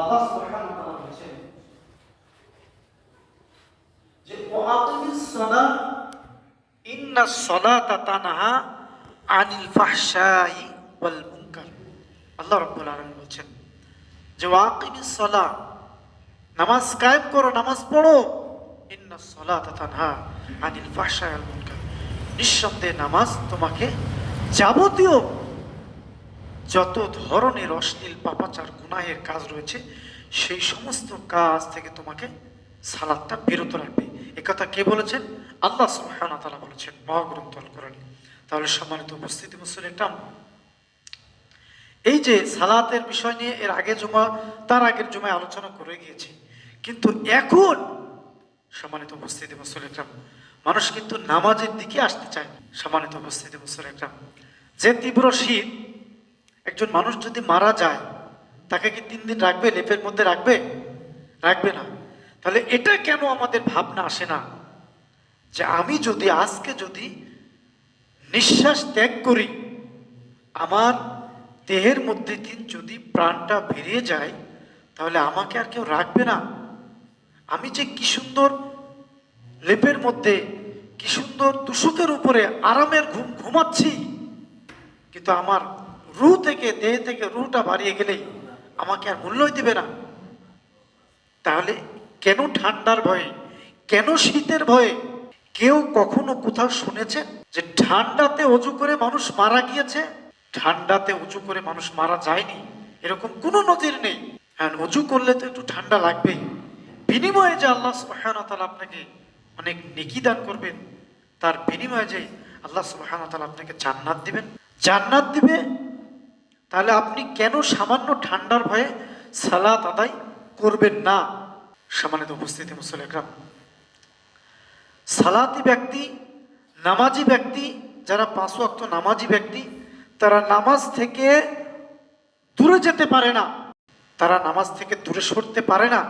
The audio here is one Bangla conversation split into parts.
আল্লাহ সুবহানাহু ওয়া তাআলা বলেছেন যে ওয়াকিমিস সালাত ইন্নাস সালাতা তানহা আনিল ফাহশাই ওয়াল মুনকার। আল্লাহ রাব্বুল আলামিন বলছেন যে ওয়াকিমিস সালাত নামাজ কায়েম করো, নামাজ পড়ো। ইন্নাস সালাতা তানহা আনিল ফাহশাই ওয়াল মুনকার। নিঃসন্দেহে নামাজ তোমাকে যাবতীয় যত ধরনের অশ্লীল, পাপাচার, গুনাহের কাজ রয়েছে, সেই সমস্ত কাজ থেকে তোমাকে সালাদটা বিরত রাখবে। কথা কে বলেছেন? আল্লাহ তাআলা বলেছেন, মহাগ্রন্থ আল কোরআন। তাহলে সম্মানিত উপস্থিতি মুসলিম এই যে সালাতের বিষয় নিয়ে এর আগে জমা, তার আগের জমায় আলোচনা করে গিয়েছি, কিন্তু এখন সম্মানিত উপস্থিতি মুসলিম মানুষ কিন্তু নামাজের দিকে আসতে চায়। সম্মানিত উপস্থিতি মুসলিম যে তীব্র শীত একজন মানুষ যদি মারা যায়, তাকে কি তিন দিন রাখবে, লেপের মধ্যে রাখবে? রাখবে না। তাহলে এটা কেন আমাদের ভাবনা আসে না? যে আমি যদি, আজকে যদি নিঃশ্বাস ত্যাগ করি, আমার দেহের মধ্যে দিন যদি প্রাণটা বেরিয়ে যায়, তাহলে আমাকে আর কেউ রাখবে না? আমি যে কি সুন্দর লেপের মধ্যে, কি সুন্দর তুষকের উপরে আরামের ঘুম ঘুমাচ্ছি, কিন্তু আমার রু থেকে দেহ থেকে রুটা বাড়িয়ে গেলেই আমাকে আর মূল্যই দেবে না। তাহলে কেন ঠান্ডার ভয়ে, কেন শীতের ভয়ে? কেউ কখনো কোথাও শুনেছে যে ঠান্ডাতে অজু করে মানুষ মারা গিয়েছে? ঠান্ডাতে উঁচু করে মানুষ মারা যায়নি? এরকম কোনো নজির নেই। হ্যাঁ উঁচু করলে তো একটু ঠান্ডা লাগবেই। বিনিময়ে যে আল্লাহ সুবহানাহু ওয়া আপনাকে অনেক নেকি দান করবেন, তার বিনিময়ে যে আল্লাহ সুবহানাহু আপনাকে জান্নাত দিবেন। জান্নাত দিবে তাহলে আপনি কেন সামান্য ঠান্ডার ভয়ে সালাত আদায় করবেন না? সম্মানিত উপস্থিতি মুসলিকরাম সালাতি ব্যক্তি, নামাজি ব্যক্তি, যারা পাঁচ ওয়াক্ত নামাজি ব্যক্তি, তারা নামাজ থেকে দূরে যেতে পারে না। তারা নামাজ থেকে দূরে সরতে পারে না।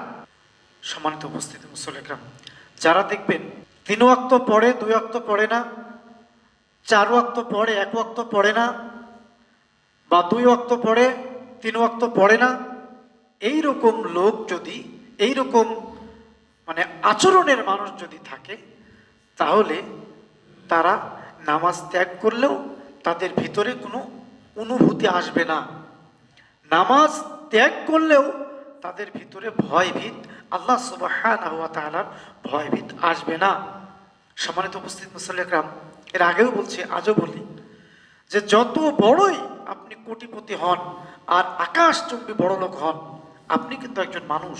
সম্মানিত উপস্থিতি মুসলিকরাম যারা দেখবেন তিন ওয়াক্ত পড়ে, দুই ওয়াক্ত পড়ে না, চার ওয়াক্ত পড়ে, এক ওয়াক্ত পড়ে না বা দুই ওয়াক্ত পড়ে, তিন ওয়াক্ত পড়ে না এই রকম লোক যদি এই রকম মানে আচরণের মানুষ যদি থাকে, তাহলে তারা নামাজ ত্যাগ করলেও তাদের ভিতরে কোনো অনুভূতি আসবে না। নামাজ ত্যাগ করলেও তাদের ভিতরে ভয়ভীত, আল্লাহ তাআলার ভয়ভীত আসবে না। সম্মানিত উপস্থিত মুসল্লিকরাম, এর আগেও বলছি, আজও বলি যে যত বড়ই আপনি কোটিপতি হন আর আকাশচুম্বী বড় লোক হন, আপনি কিন্তু একজন মানুষ।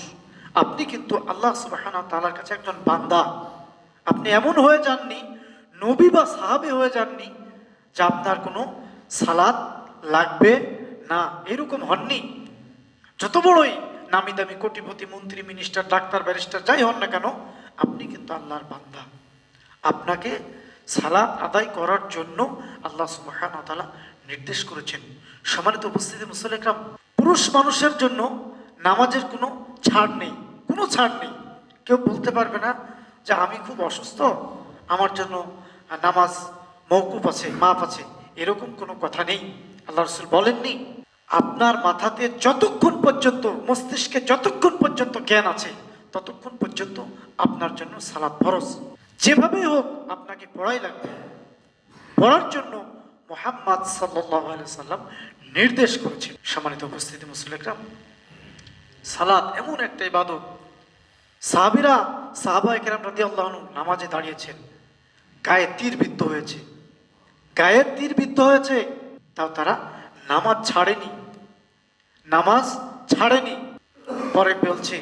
আপনি কিন্তু আল্লাহ সুবাহানা তালার কাছে একজন বান্দা। আপনি এমন হয়ে যাননি, নবী বা সাহাবে হয়ে যাননি, যে আপনার কোনো সালাদ লাগবে না, এরকম হননি। যত বড়ই নামি দামি কোটিপতি, মন্ত্রী, মিনিস্টার, ডাক্তার, ব্যারিস্টার, যাই হন না কেন, আপনি কিন্তু আল্লাহর বান্দা। আপনাকে সালাদ আদায় করার জন্য আল্লাহ সুবাহান তালা নির্দেশ করেছেন। সমানিত উপস্থিতি মুসলিকরাম পুরুষ মানুষের জন্য নামাজের কোনো ছাড় নেই, কোনো ছাড় নেই। কেউ বলতে পারবে না যে আমি খুব অসুস্থ, আমার জন্য নামাজ মৌকুফ আছে মাপ আছে, এরকম কোনো কথা নেই। আল্লাহ রসুল বলেননি, আপনার মাথাতে যতক্ষণ পর্যন্ত, মস্তিষ্কে যতক্ষণ পর্যন্ত জ্ঞান আছে, ততক্ষণ পর্যন্ত আপনার জন্য সালাদ ফরজ। যেভাবেই হোক, আপনাকে পড়াই লাগবে। পড়ার জন্য মোহাম্মদ সাল্লাহ সাল্লাম নির্দেশ করেছেন। সম্মানিত উপস্থিতি মুসলিকরাম সালাদ এমন একটা ইবাদত। সাহাবিরা সাহাবা একরাম রাদি আল্লাহ নামাজে দাঁড়িয়েছেন, গায়ে তীর বিদ্ধ হয়েছে। গায়ে তীর বিদ্ধ হয়েছে, তাও তারা নামাজ ছাড়েনি। নামাজ ছাড়েনি। পরে বলছে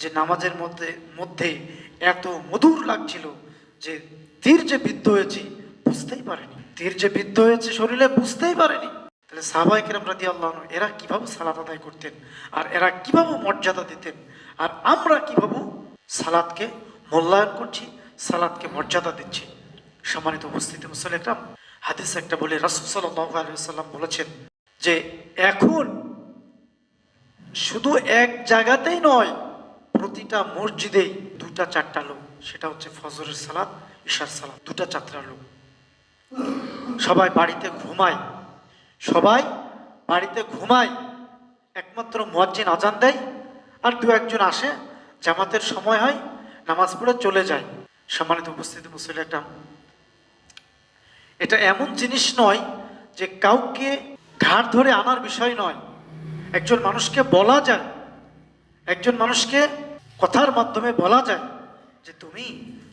যে নামাজের মধ্যে মধ্যে এত মধুর লাগছিল যে তীর যে বিদ্ধ হয়েছি, বুঝতেই পারেনি। তীর যে বিদ্ধ হয়েছে শরীরে বুঝতেই পারেনি। তাহলে সাহবাই কিরাম রাদি আল্লাহ এরা কীভাবে সালাত আদায় করতেন? আর এরা কীভাবে মর্যাদা দিতেন? আর আমরা কীভাবে সালাদকে মূল্যায়ন করছি সালাদকে মর্যাদা দিচ্ছি? সম্মানিত উপস্থিতি মুসলিকরাম হাদিস একটা বলে, রাসুল সাল্লাম বলেছেন যে, এখন শুধু এক জায়গাতেই নয়, প্রতিটা মসজিদেই দুটা চারটা লোক, সেটা হচ্ছে ফজরের সালাদ ঈশার সালাদ দুটা চারটা লোক। সবাই বাড়িতে ঘুমায়। সবাই বাড়িতে ঘুমায়, একমাত্র মুয়াজ্জিন আজান দেয় আর দু একজন আসে, জামাতের সময় হয়, নামাজ পড়ে চলে যায়। সম্মানিত উপস্থিতি মুসলিম একটা এটা এমন জিনিস নয় যে কাউকে ঘাড় ধরে আনার বিষয় নয়। একজন মানুষকে বলা যায়, একজন মানুষকে কথার মাধ্যমে বলা যায় যে, তুমি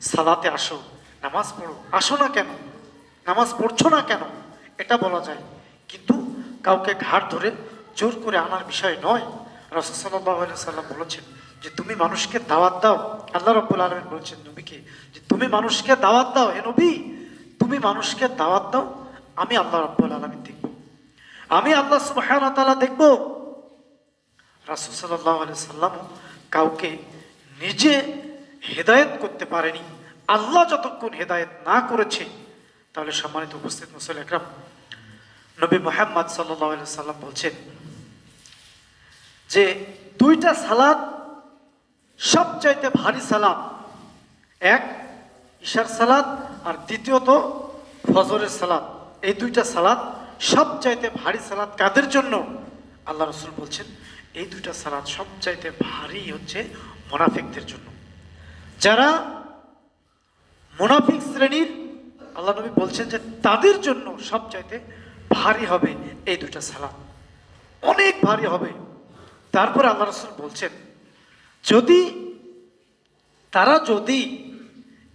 সালাতে আসো, নামাজ পড়ো। আসো না কেন? নামাজ পড়ছো না কেন? এটা বলা যায়। কিন্তু কাউকে ঘাড় ধরে জোর করে আনার বিষয় নয়। রসদ সাল্লাম বলেছেন যে, তুমি মানুষকে দাওয়াত দাও। আল্লাহ রব্বুল আলমিন বলছেন নবীকে যে, তুমি মানুষকে দাওয়াত দাও, হে নবী! তুমি মানুষকে দাওয়াত দাও, আমি আল্লাহ রব্বুল আলমিন দেখব। আমি আল্লাহ সুবাহ দেখব। রাসুল সাল্লাহ সাল্লাম কাউকে নিজে হেদায়েত করতে পারেনি। আল্লাহ যতক্ষণ হেদায়েত না করেছে তাহলে সম্মানিত উপস্থিত মুসল একরাম, নবী মোহাম্মদ সাল্লাহ সাল্লাম বলছেন যে দুইটা সালাদ সবচাইতে ভারী সালাদ, এক ঈশার সালাদ আর দ্বিতীয়ত ফজরের সালাদ। এই দুইটা সালাদ সবচাইতে ভারী সালাদ কাদের জন্য? আল্লাহ রসুল বলছেন, এই দুইটা সালাদ সবচাইতে ভারী হচ্ছে মোনাফিকদের জন্য। যারা মোনাফিক শ্রেণির আল্লাহ নবী বলছেন যে তাদের জন্য সবচাইতে ভারী হবে এই দুইটা সালাদ। অনেক ভারী হবে। তারপর আল্লাহ রসুল বলছেন, যদি তারা যদি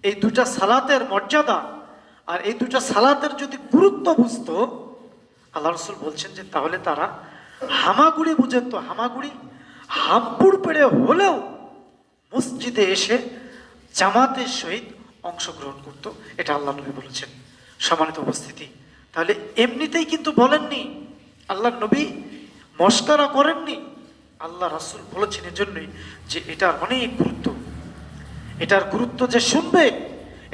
এই দুটা সালাতের মর্যাদা আর এই দুটা সালাতের যদি গুরুত্ব বুঝতো, আল্লাহ রসুল বলছেন যে তাহলে তারা হামাগুড়ি বুঝেন তো, হামাগুড়ি হামপুর পেড়ে হলেও মসজিদে এসে জামাতের সহিত অংশগ্রহণ করত, এটা আল্লাহ নবী বলেছেন সম্মানিত উপস্থিতি। তাহলে এমনিতেই কিন্তু বলেননি, আল্লাহ নবী মস্কারা করেননি, আল্লাহ রাসুল বলেছেন এজন্যই যে এটার অনেক গুরুত্ব। এটার গুরুত্ব যে শুনবে,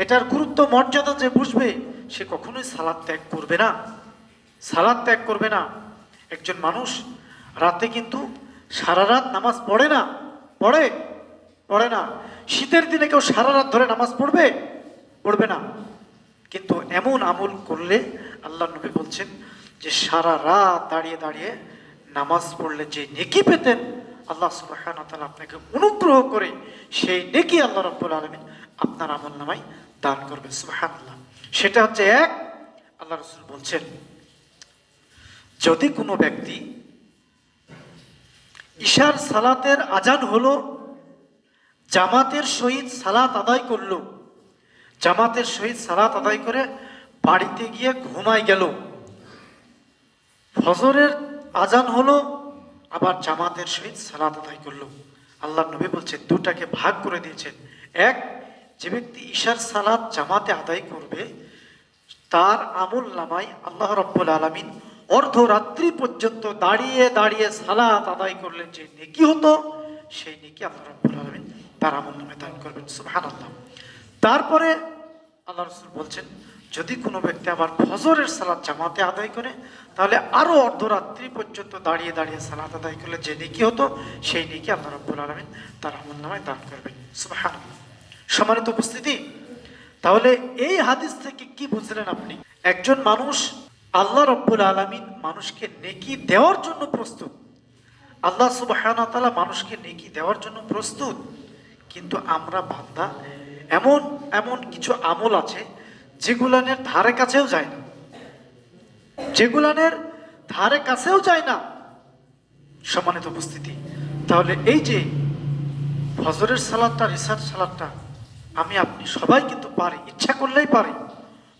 এটার গুরুত্ব মর্যাদা যে বুঝবে, সে কখনোই সালাদ ত্যাগ করবে না। সালাদ ত্যাগ করবে না। একজন মানুষ রাতে কিন্তু সারা রাত নামাজ পড়ে না, পড়ে পড়ে না। শীতের দিনে কেউ সারা রাত ধরে নামাজ পড়বে? পড়বে না। কিন্তু এমন আমল করলে আল্লাহ নবী বলছেন যে সারা রাত দাঁড়িয়ে দাঁড়িয়ে নামাজ পড়লে যে নেকি পেতেন, আল্লাহ সুবাহান তাআলা আপনাকে অনুগ্রহ করে সেই নেকি আল্লাহ রব্বুল আলমিন আপনার আমল নামাই দান করবে সুবাহান আল্লাহ সেটা হচ্ছে এক, আল্লাহ রসুল বলছেন, যদি কোনো ব্যক্তি ঈশার সালাতের আজান হলো জামাতের সহিত সালাত আদায় করল। জামাতের সহিত সালাত আদায় করে বাড়িতে গিয়ে ঘুমায় গেল। ফজরের আজান হলো, আবার জামাতের সহিত সালাত আদায় করল। আল্লাহ নবী বলছেন দুটাকে ভাগ করে দিয়েছেন। এক, যে ব্যক্তি ঈশার সালাত জামাতে আদায় করবে, তার আমল নামাই আল্লাহ রব্বুল আলমিন অর্ধরাত্রি পর্যন্ত দাঁড়িয়ে দাঁড়িয়ে সালাত আদায় করলেন যে নেকি হতো। সেই নেকি আল্লাহ রব্বুল আলমিন তার আমল নামে দান করবেন সুবহান আল্লাহ তারপরে আল্লাহ রসুল বলছেন, যদি কোনো ব্যক্তি আবার ফজরের সালাত জামাতে আদায় করে, তাহলে আরও অর্ধরাত্রি পর্যন্ত দাঁড়িয়ে দাঁড়িয়ে সালাত আদায় করলে যে নেকি হতো, সেই নেকি আল্লাহ রব্বুল আলমিন তার আমল নামে দান করবেন সুবহান সম্মানিত উপস্থিতি, তাহলে এই হাদিস থেকে কি বুঝলেন আপনি? একজন মানুষ আল্লাহ রব্বুল আলমিন মানুষকে নেকি দেওয়ার জন্য প্রস্তুত। আল্লাহ সুবাহানা তালা মানুষকে নেকি দেওয়ার জন্য প্রস্তুত। কিন্তু আমরা বান্দা, এমন এমন কিছু আমল আছে যেগুলানের ধারে কাছেও যায় না। যেগুলানের ধারে কাছেও যায় না। সম্মানিত উপস্থিতি, তাহলে এই যে ফজরের সালাদটা রিসার্চ সালাদটা আমি, আপনি সবাই কিন্তু পারি, ইচ্ছা করলেই পারি।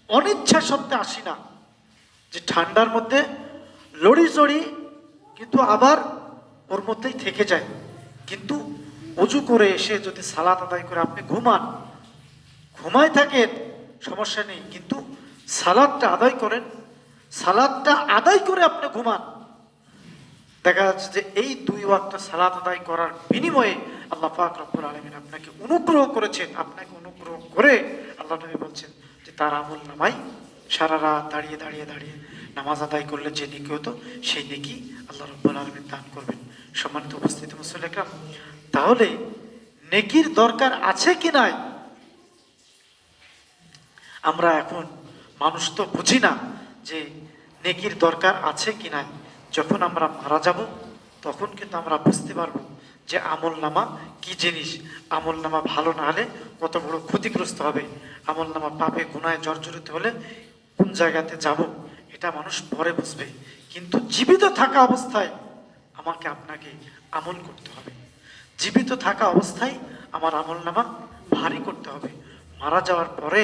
অনিচ্ছা সত্ত্বে আসি না। যে ঠান্ডার মধ্যে লড়ি জড়ি কিন্তু আবার ওর মধ্যেই থেকে যায়। কিন্তু অজু করে এসে যদি সালাত আদায় করে আপনি ঘুমান। ঘুমায় থাকেন, সমস্যা নেই। কিন্তু সালাদটা আদায় করেন, সালাদটা আদায় করে আপনি ঘুমান। দেখা যাচ্ছে যে এই দুই ওয়াক্ত সালাত আদায় করার বিনিময়ে আল্লাহ পাক রব্বুল আলমিন আপনাকে অনুগ্রহ করেছেন। আপনাকে অনুগ্রহ করে আল্লাহ নবী বলছেন যে, তার আমল নামাই সারা রাত দাঁড়িয়ে দাঁড়িয়ে দাঁড়িয়ে নামাজ আদায় করলে যে নেকি হতো, সেই নেকি আল্লাহ রব্বুল আলমিন দান করবেন। সম্মানিত উপস্থিত মুসলিকরাম তাহলে নেকির দরকার আছে কি নাই? আমরা এখন মানুষ তো বুঝি না যে নেকির দরকার আছে কি নাই। যখন আমরা মারা যাব, তখন কিন্তু আমরা বুঝতে পারব যে আমল নামা কি জিনিস। আমল নামা ভালো না হলে কত বড় ক্ষতিগ্রস্ত হবে। আমল নামা পাপে, গুনায় জর্জরিত হলে কোন জায়গাতে যাব, এটা মানুষ পরে বুঝবে। কিন্তু জীবিত থাকা অবস্থায় আমাকে আপনাকে আমল করতে হবে। জীবিত থাকা অবস্থায় আমার আমল নামা ভারী করতে হবে। মারা যাওয়ার পরে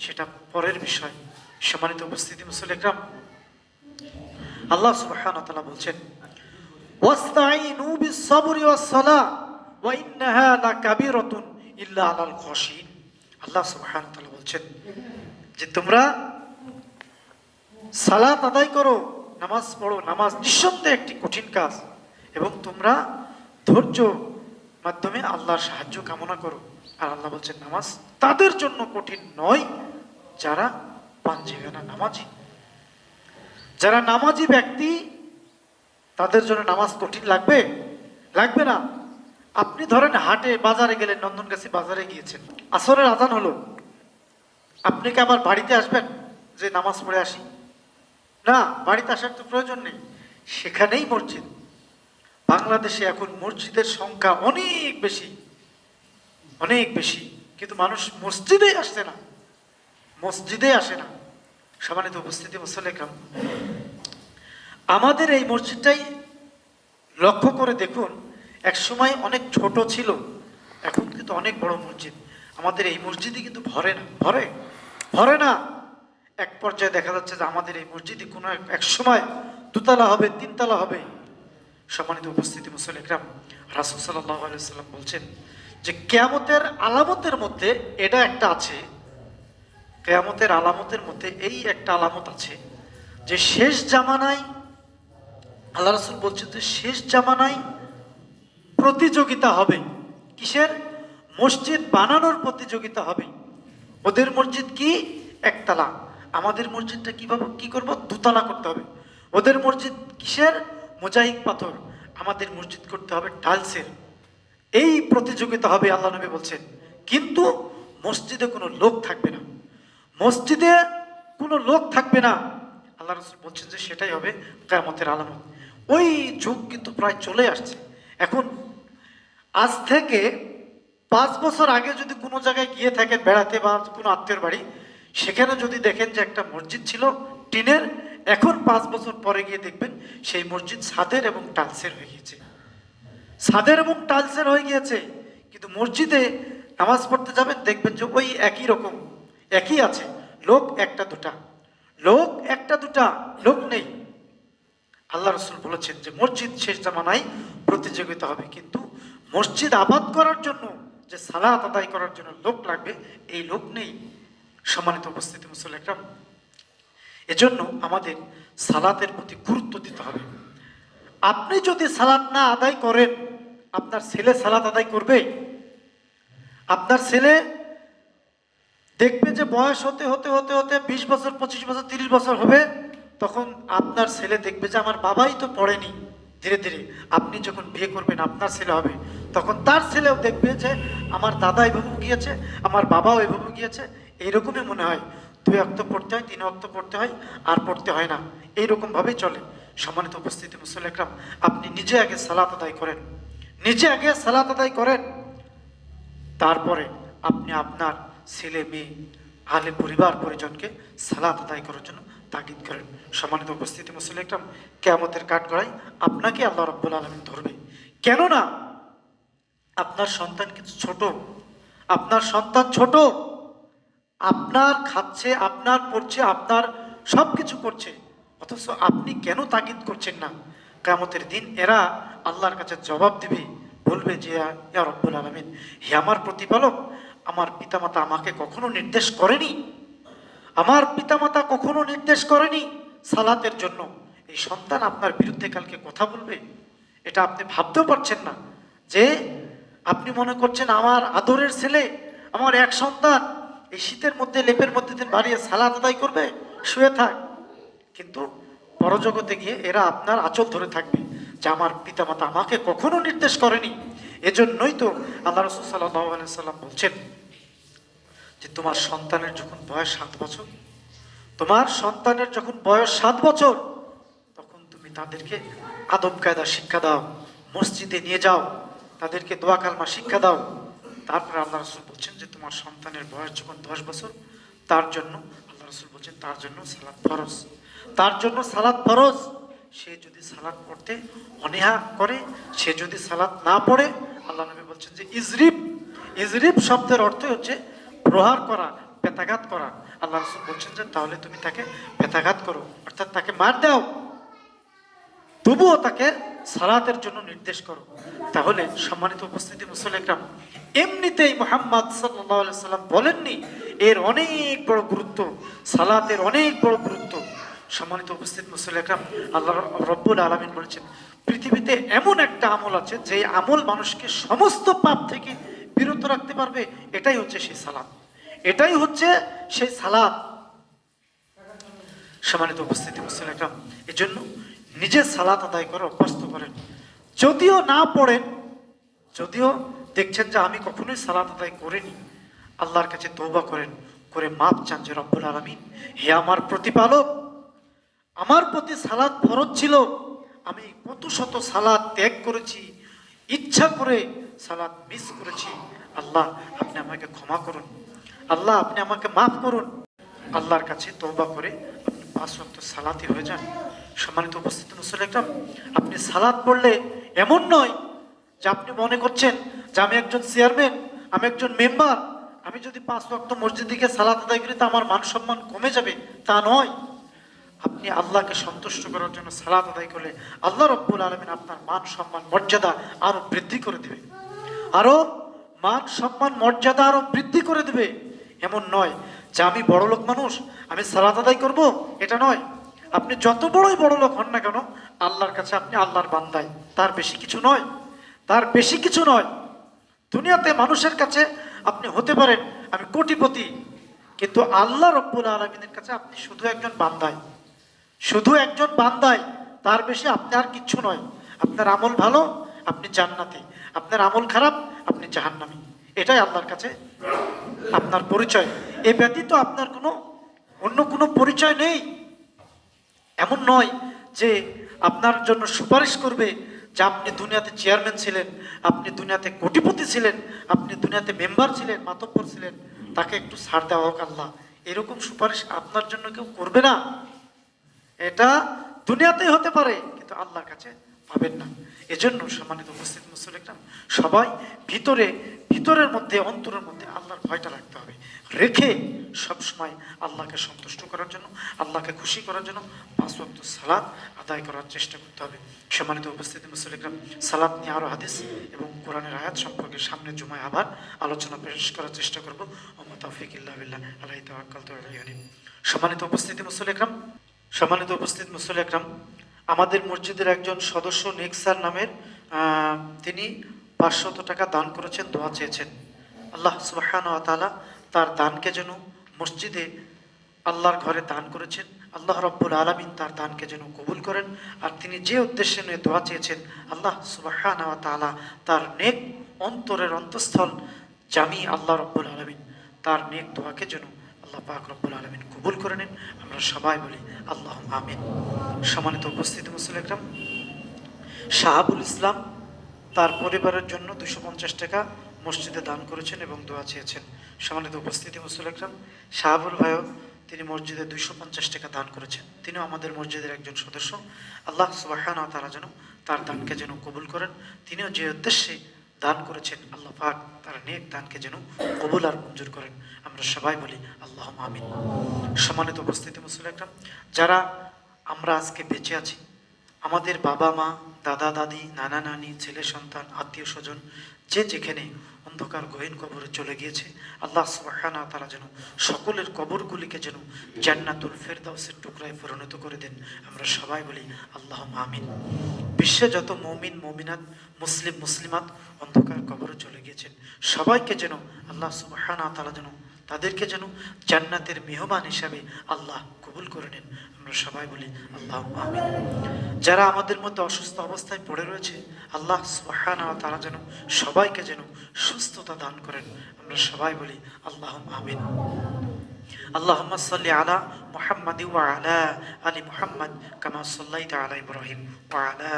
সেটা পরের বিষয়। সম্মানিত উপস্থিতি মুসলিকরাম আল্লাহ ওয়া তাআলা বলছেন আল্লাহ তাআলা বলছেন, যে তোমরা সালাত আদায় করো, নামাজ পড়ো, নামাজ নিঃসন্দেহে একটি কঠিন কাজ এবং তোমরা ধৈর্য মাধ্যমে আল্লাহর সাহায্য কামনা করো। আর আল্লাহ বলছেন, নামাজ তাদের জন্য কঠিন নয়, যারা পাঞ্জেবে না, নামাজি। যারা নামাজি ব্যক্তি, তাদের জন্য নামাজ কঠিন লাগবে? লাগবে না। আপনি ধরেন হাটে বাজারে গেলেন নন্দনগাছি বাজারে গিয়েছেন। আসরের আজান হলো। আপনি কি আবার বাড়িতে আসবেন? যে নামাজ পড়ে আসি। না, বাড়িতে আসার তো প্রয়োজন নেই। সেখানেই মসজিদ। বাংলাদেশে এখন মসজিদের সংখ্যা অনেক বেশি অনেক বেশি। কিন্তু মানুষ মসজিদে আসছে না মসজিদে আসে না। সমানিত উপস্থিতি মুসলেখাম আমাদের এই মসজিদটাই লক্ষ্য করে দেখুন এক সময় অনেক ছোট ছিল, এখন কিন্তু অনেক বড় মসজিদ। আমাদের এই মসজিদই কিন্তু ভরে না, ভরে ভরে না। এক পর্যায়ে দেখা যাচ্ছে যে আমাদের এই মসজিদে কোনো এক- এক সময় দুতলা হবে, তিনতলা হবে। সম্মানিত উপস্থিতি মুসলিকরাম রাসুল সাল্লাহ বলছেন যে কেয়ামতের আলামতের মধ্যে এটা একটা আছে, কেয়ামতের আলামতের মধ্যে এই একটা আলামত আছে যে শেষ জামানায়, আল্লাহ রসুল বলছেন যে শেষ জামানায় প্রতিযোগিতা হবে। কিসের? মসজিদ বানানোর প্রতিযোগিতা হবে। ওদের মসজিদ কি? একতলা। আমাদের মসজিদটা কীভাবে কি করব? দুতলা করতে হবে। ওদের মসজিদ কিসের? মোজাইক পাথর আমাদের মসজিদ করতে হবে টাইলসের এই প্রতিযোগিতা হবে, আল্লাহ নবী বলছেন। কিন্তু মসজিদে কোনো লোক থাকবে না। মসজিদে কোনো লোক থাকবে না। আল্লাহ রসুল বলছেন যে সেটাই হবে কেয়ামতের আলামত। ওই যুগ কিন্তু প্রায় চলে আসছে। এখন আজ থেকে পাঁচ বছর আগে যদি কোনো জায়গায় গিয়ে থাকেন বেড়াতে বা কোনো আত্মীয়র বাড়ি, সেখানে যদি দেখেন যে একটা মসজিদ ছিল টিনের এখন পাঁচ বছর পরে গিয়ে দেখবেন সেই মসজিদ সাদের এবং টালসের হয়ে গিয়েছে। সাদের এবং টালসের হয়ে গিয়েছে, কিন্তু মসজিদে নামাজ পড়তে যাবেন, দেখবেন যে ওই একই রকম, একই আছে, লোক একটা দুটা। লোক একটা দুটা, লোক নেই। আল্লাহ রসুল বলেছেন যে মসজিদ শেষ জামানায় প্রতিযোগিতা হবে, কিন্তু মসজিদ আবাদ করার জন্য, যে সালাত আদায় করার জন্য লোক লাগবে, এই লোক নেই। সম্মানিত উপস্থিতি মুসল্লাম এজন্য আমাদের সালাতের প্রতি গুরুত্ব দিতে হবে। আপনি যদি সালাত না আদায় করেন, আপনার ছেলে সালাত আদায় করবে? আপনার ছেলে দেখবে যে বয়স হতে হতে হতে হতে বিশ বছর, পঁচিশ বছর, তিরিশ বছর হবে, তখন আপনার ছেলে দেখবে যে আমার বাবাই তো পড়েনি। ধীরে ধীরে আপনি যখন বিয়ে করবেন, আপনার ছেলে হবে। তখন তার ছেলেও দেখবে যে আমার দাদা এভাবে গিয়েছে, আমার বাবাও এভাবে গিয়েছে। এইরকমই মনে হয়। দুই অক্ত পড়তে হয়, তিন অক্ত পড়তে হয়, আর পড়তে হয় না। এইরকমভাবেই চলে। সম্মানিত উপস্থিতি মুসল একরাম, আপনি নিজে আগে সালাত আদায় করেন। নিজে আগে সালাত আদায় করেন। তারপরে আপনি আপনার ছেলে, মেয়ে আলে পরিবার, পরিজনকে সালাত আদায় করার জন্য তাগিদ করেন। সম্মানিত উপস্থিতি মুসলিম একরাম, কেয়ামতের কাঠ গড়াই আপনাকে আল্লাহ রব্বুল আলমিন ধরবে। কেননা আপনার সন্তান কিন্তু ছোট। আপনার সন্তান ছোট। আপনার খাচ্ছে, আপনার পড়ছে, আপনার সব কিছু করছে। অথচ আপনি কেন তাগিদ করছেন না? কেমতের দিন এরা আল্লাহর কাছে জবাব দেবে, বলবে যে রব্বুল আলমিন, হে আমার প্রতিপালক, আমার পিতামাতা আমাকে কখনো নির্দেশ করেনি? আমার পিতামাতা কখনো নির্দেশ করেনি সালাতের জন্য? এই সন্তান আপনার বিরুদ্ধে কালকে কথা বলবে? এটা আপনি ভাবতেও পারছেন না যে, আপনি মনে করছেন আমার আদরের ছেলে, আমার এক সন্তান এই শীতের মধ্যে, লেপের মধ্যে দিন বাড়িয়ে সালাদ আদায় করবে, শুয়ে থাক। কিন্তু পরজগতে গিয়ে এরা আপনার আঁচল ধরে থাকবে যে আমার পিতামাতা আমাকে কখনো নির্দেশ করেনি। এজন্যই তো আল্লাহ রসুল সাল্লাহ সাল্লাম বলছেন যে, তোমার সন্তানের যখন বয়স সাত বছর, তোমার সন্তানের যখন বয়স সাত বছর, তখন তুমি তাদেরকে আদব কায়দা শিক্ষা দাও, মসজিদে নিয়ে যাও, তাদেরকে দোয়া কালমা শিক্ষা দাও তারপরে আল্লাহ রসুল বলছেন যে তোমার সন্তানের বয়স যখন দশ বছর, তার জন্য আল্লাহ রসুল বলছেন তার জন্য সালাদ ফরজ। তার জন্য সালাদ ফরজ। সে যদি সালাদ পড়তে অনীহা করে, সে যদি সালাদ না পড়ে, আল্লাহ নবী বলছেন যে ইজরিব। ইজরিব শব্দের অর্থ হচ্ছে প্রহার করা, পেতাঘাত করা। আল্লাহ রসুল বলছেন যে তাহলে তুমি তাকে পেতাঘাত করো, অর্থাৎ তাকে মার দাও। তবুও তাকে সালাতের জন্য নির্দেশ করো। তাহলে সম্মানিত উপস্থিতি মুসলিকরাম এমনিতেই মোহাম্মদ সাল্লাম বলেননি, এর অনেক বড় গুরুত্ব, সালাতের অনেক বড় গুরুত্ব। সম্মানিত উপস্থিত মুসলিকরাম আল্লাহ রব্বুল আলমিন বলেছেন, পৃথিবীতে এমন একটা আমল আছে যে আমল মানুষকে সমস্ত পাপ থেকে বিরত রাখতে পারবে, এটাই হচ্ছে সেই সালাত। এটাই হচ্ছে সেই সালাত। সম্মানিত উপস্থিতি মুসলিকরাম জন্য নিজের সালাত আদায় করে অভ্যস্ত করেন। যদিও না পড়েন, যদিও দেখছেন যে আমি কখনোই সালাত আদায় করিনি। আল্লাহর কাছে তৌবা করেন, করে মাপ চান যে রব্বুল আলমিন। হে আমার প্রতিপালক, আমার প্রতি সালাদ ফরজ ছিল। আমি কত শত সালাদ ত্যাগ করেছি, ইচ্ছা করে সালাদ মিস করেছি। আল্লাহ, আপনি আমাকে ক্ষমা করুন। আল্লাহ, আপনি আমাকে মাফ করুন। আল্লাহর কাছে তৌবা করে আপনি পাঁচ ওয়াক্ত সালাতি হয়ে যান। সম্মানিত উপস্থিত মুসলিম আপনি সালাদ পড়লে এমন নয় যে আপনি মনে করছেন যে আমি একজন চেয়ারম্যান, আমি একজন মেম্বার, আমি যদি পাঁচ ওয়াক্ত মসজিদ দিকে সালাত আদায় করি তা আমার মান সম্মান কমে যাবে? তা নয়। আপনি আল্লাহকে সন্তুষ্ট করার জন্য সালাত আদায় করলে আল্লাহ রব্বুল আলমিন আপনার মান সম্মান, মর্যাদা আরও বৃদ্ধি করে দেবে। আরও মান সম্মান, মর্যাদা আরও বৃদ্ধি করে দেবে। এমন নয় যে আমি বড় লোক মানুষ, আমি সালাত আদায় করব, এটা নয়। আপনি যত বড়ই বড় লোক হন না কেন, আল্লাহর কাছে আপনি আল্লাহর বান্দায় তার বেশি কিছু নয়। তার বেশি কিছু নয়। দুনিয়াতে মানুষের কাছে আপনি হতে পারেন, আমি কোটিপতি। কিন্তু আল্লাহ রব্বুল আলমিনের কাছে আপনি শুধু একজন বান্দায় শুধু একজন বান্দায় তার বেশি আপনি আর কিচ্ছু নয়। আপনার আমল ভালো, আপনি জান্নাতি। আপনার আমল খারাপ, আপনি জাহান্নামি। এটাই আল্লাহর কাছে আপনার পরিচয়। এ ব্যতীত আপনার কোনো, অন্য কোনো পরিচয় নেই। এমন নয় যে আপনার জন্য সুপারিশ করবে যে আপনি দুনিয়াতে চেয়ারম্যান ছিলেন, আপনি দুনিয়াতে কোটিপতি ছিলেন, আপনি দুনিয়াতে মেম্বার ছিলেন, মাতব্বর ছিলেন, তাকে একটু সার দেওয়া হোক আল্লাহ। এরকম সুপারিশ আপনার জন্য কেউ করবে না। এটা দুনিয়াতেই হতে পারে, কিন্তু আল্লাহর কাছে পাবেন না। এজন্য সম্মানিত উপস্থিত মুসলিকরাম সবাই ভিতরে ভিতরের মধ্যে, অন্তরের মধ্যে আল্লাহর ভয়টা রাখতে হবে। রেখে সবসময় আল্লাহকে সন্তুষ্ট করার জন্য, আল্লাহকে খুশি করার জন্য পাঁচ সালাদ আদায় করার চেষ্টা করতে হবে। সম্মানিত উপস্থিতি মুসলিকরাম সালাদ নিয়ে আরও হাদিস এবং কোরআনের আয়াত সম্পর্কে সামনে জুমায় আবার আলোচনা পেশ করার চেষ্টা করব। ওমা তৌফিক ইল্লাহ বিল্লাহ আল্লাহ তাওয়াক্কাল তু আলাইহি আলিম। সম্মানিত উপস্থিতি মুসলিকরাম সম্মানিত উপস্থিত মুসল একরাম, আমাদের মসজিদের একজন সদস্য নেক্সার নামের তিনি পাঁচশত টাকা দান করেছেন, দোয়া চেয়েছেন। আল্লাহ সুবাহান তালা তার দানকে যেন মসজিদে আল্লাহর ঘরে দান করেছেন, আল্লাহ রব্বুল আলমিন তার দানকে যেন কবুল করেন। আর তিনি যে উদ্দেশ্যে নিয়ে দোয়া চেয়েছেন, আল্লাহ সুবাহান তালা তার নেক অন্তরের অন্তঃস্থল জামি আল্লাহ রব্বুল আলমিন তার নেক দোয়াকে যেন আল্লাহ পাক রব্বুল আলমিন কবুল করে নেন। আমরা সবাই বলি আল্লাহ আমিন। সম্মানিত উপস্থিত মুসলিম একরাম, শাহাবুল ইসলাম তার পরিবারের জন্য দুশো পঞ্চাশ টাকা মসজিদে দান করেছেন এবং দোয়া চেয়েছেন। সম্মানিত উপস্থিতি মুসলিম একরাম শাহাবুল ভাইও তিনি মসজিদে দুইশো পঞ্চাশ টাকা দান করেছেন। তিনিও আমাদের মসজিদের একজন সদস্য। আল্লাহ সুবাহান তারা যেন তার দানকে যেন কবুল করেন। তিনিও যে উদ্দেশ্যে দান করেছেন, আল্লাহ পাক তার নেক দানকে যেন কবুল আর মঞ্জুর করেন। আমরা সবাই বলি আল্লাহ আমিন। সম্মানিত উপস্থিতি মুসলিম একরাম যারা আমরা আজকে বেঁচে আছি আমাদের বাবা মা, দাদা, দাদি, নানা, নানি, ছেলে, সন্তান, আত্মীয় স্বজন যে যেখানে অন্ধকার, গহীন কবরে চলে গিয়েছে, আল্লাহ সুবহানা তারা যেন সকলের কবরগুলিকে যেন জান্নাতুল ফেরদাউসের টুকরায় পরিণত করে দেন। আমরা সবাই বলি আল্লাহ মামিন বিশ্বে যত মমিন, মমিনাত, মুসলিম, মুসলিমাত অন্ধকার কবরে চলে গিয়েছেন, সবাইকে যেন আল্লাহ সুবহানা তারা যেন তাদেরকে যেন জান্নাতের মেহমান হিসাবে আল্লাহ কবুল করে নেন। আমরা সবাই বলি আল্লাহ আমিন যারা আমাদের মধ্যে অসুস্থ অবস্থায় পড়ে রয়েছে আল্লাহ সুবহানা তারা যেন সবাইকে যেন সুস্থতা দান করেন আমরা সবাই বলি আল্লাহ আমিন اللهم صل على محمد وعلى آل محمد كما صليت على إبراهيم وعلى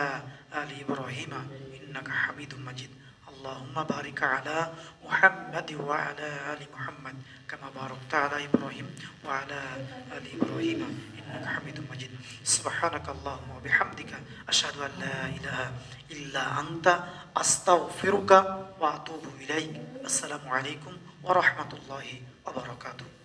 آل إبراهيم إنك حميد مجيد اللهم بارك على محمد وعلى آل محمد كما باركت على إبراهيم وعلى آل إبراهيم. إنك حميد مجيد. سبحانك اللهم وبحمدك أشهد أن لا إله إلا أنت. أستغفرك وأتوب إليك. السلام عليكم ورحمة الله وبركاته.